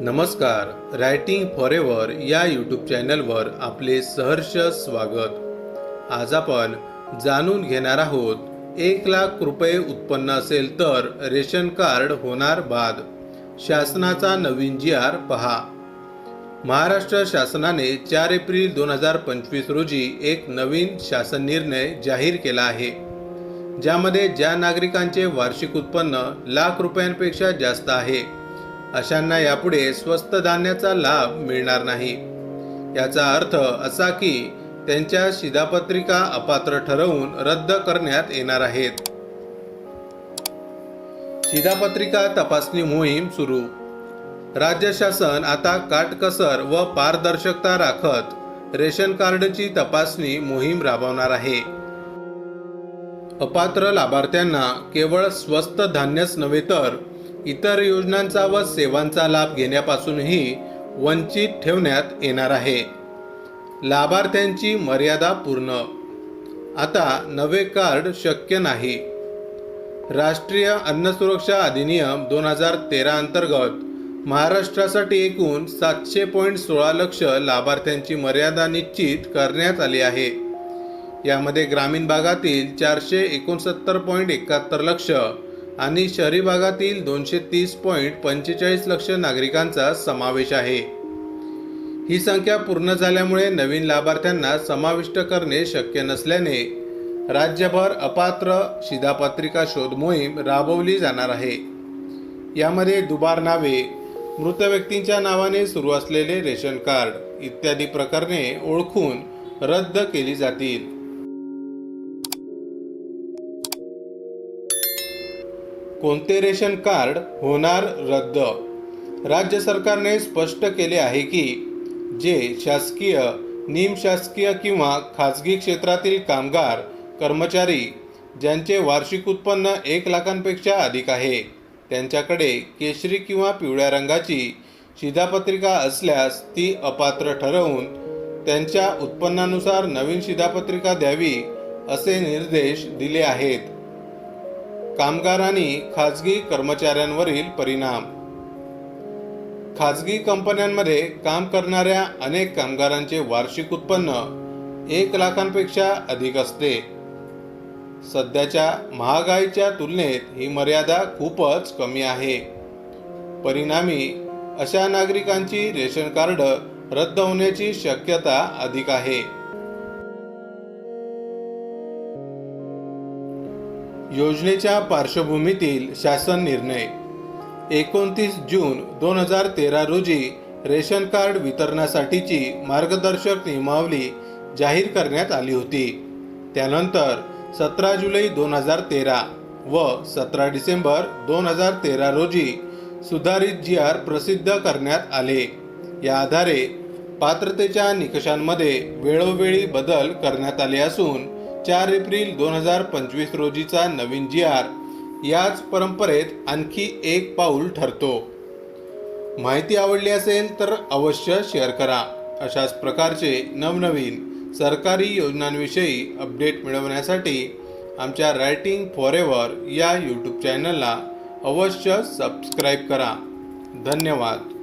नमस्कार writing for ever या YouTube चॅनलवर आपले सहर्ष स्वागत. आज आपण जाणून घेणार आहोत एक लाख रुपये उत्पन्न असेल तर रेशन कार्ड होणार बाद. शासनाचा नवीन जी आर पहा. महाराष्ट्र शासनाने चार एप्रिल दोन हजार पंचवीस रोजी एक नवीन शासन निर्णय जाहीर केला आहे. ज्यामध्ये ज्या नागरिकांचे वार्षिक उत्पन्न लाख रुपयांपेक्षा जास्त आहे अशांना यापुढे स्वस्त धान्याचा लाभ मिळणार नाही. याचा अर्थ असा की त्यांच्या शिधापत्रिका अपात्र ठरवून रद्द करण्यात येणार आहेत. शिधापत्रिका तपासणी मोहीम सुरू. राज्य शासन आता काटकसर व पारदर्शकता राखत रेशन कार्डची तपासणी मोहीम राबवणार आहे. अपात्र लाभार्थ्यांना केवळ स्वस्त धान्यच नव्हे तर इतर योजनांचा व सेवांचा लाभ घेण्यापासूनही वंचित ठेवण्यात येणार आहे. लाभार्थ्यांची मर्यादा पूर्ण. आता नवे कार्ड शक्य नाही. राष्ट्रीय अन्न सुरक्षा अधिनियम दोन हजार तेरा अंतर्गत महाराष्ट्रासाठी एकूण सातशे पॉईंट सोळा लक्ष लाभार्थ्यांची मर्यादा निश्चित करण्यात आली आहे. यामध्ये ग्रामीण भागातील चारशे एकोणसत्तर पॉईंट एकाहत्तर लक्ष आणि शहरी भागातील दोनशे तीस पॉईंट पंचेचाळीस लक्ष नागरिकांचा समावेश आहे. ही संख्या पूर्ण झाल्यामुळे नवीन लाभार्थ्यांना समाविष्ट करणे शक्य नसल्याने राज्यभर अपात्र शिधापत्रिका शोध मोहीम राबवली जाणार आहे. यामध्ये दुबार नावे मृत व्यक्तींच्या नावाने सुरू असलेले रेशन कार्ड इत्यादी प्रकरणे ओळखून रद्द केली जातील. कोणते रेशन कार्ड होणार रद्द? राज्य सरकारने स्पष्ट केले आहे की जे शासकीय निमशासकीय किंवा खाजगी क्षेत्रातील कामगार कर्मचारी ज्यांचे वार्षिक उत्पन्न एक लाखांपेक्षा अधिक आहे त्यांच्याकडे केशरी किंवा पिवळ्या रंगाची शिधापत्रिका असल्यास ती अपात्र ठरवून त्यांच्या उत्पन्नानुसार नवीन शिधापत्रिका द्यावी असे निर्देश दिले आहेत. कामगार आणि खाजगी कर्मचाऱ्यांवरील परिणाम. खाजगी कंपन्यांमध्ये काम करणाऱ्या अनेक कामगारांचे वार्षिक उत्पन्न एक लाखांपेक्षा अधिक असते. सध्याच्या महागाईच्या तुलनेत ही मर्यादा खूपच कमी आहे. परिणामी अशा नागरिकांची रेशन कार्ड रद्द होण्याची शक्यता अधिक आहे. योजनेच्या पार्श्वभूमीतील शासन निर्णय. एकोणतीस जून दोन हजार तेरा रोजी रेशन कार्ड वितरणासाठीची मार्गदर्शक नियमावली जाहीर करण्यात आली होती. त्यानंतर सतरा जुलै दोन हजार तेरा व सतरा डिसेंबर दोन हजार तेरा रोजी सुधारित जी आर प्रसिद्ध करण्यात आले. या आधारे पात्रतेच्या निकषांमध्ये वेळोवेळी बदल करण्यात आले असून चार एप्रिल दोन हजार पंचवीस रोजीचा नवीन जी आर याच परंपरेत आणखी एक पाऊल ठरतो. माहिती आवडली असेल तर अवश्य शेअर करा. अशाच प्रकारचे नवनवीन सरकारी योजनांविषयी अपडेट मिळवण्यासाठी आमच्या रायटिंग फॉरेवर या यूट्यूब चॅनलला अवश्य सबस्क्राईब करा. धन्यवाद.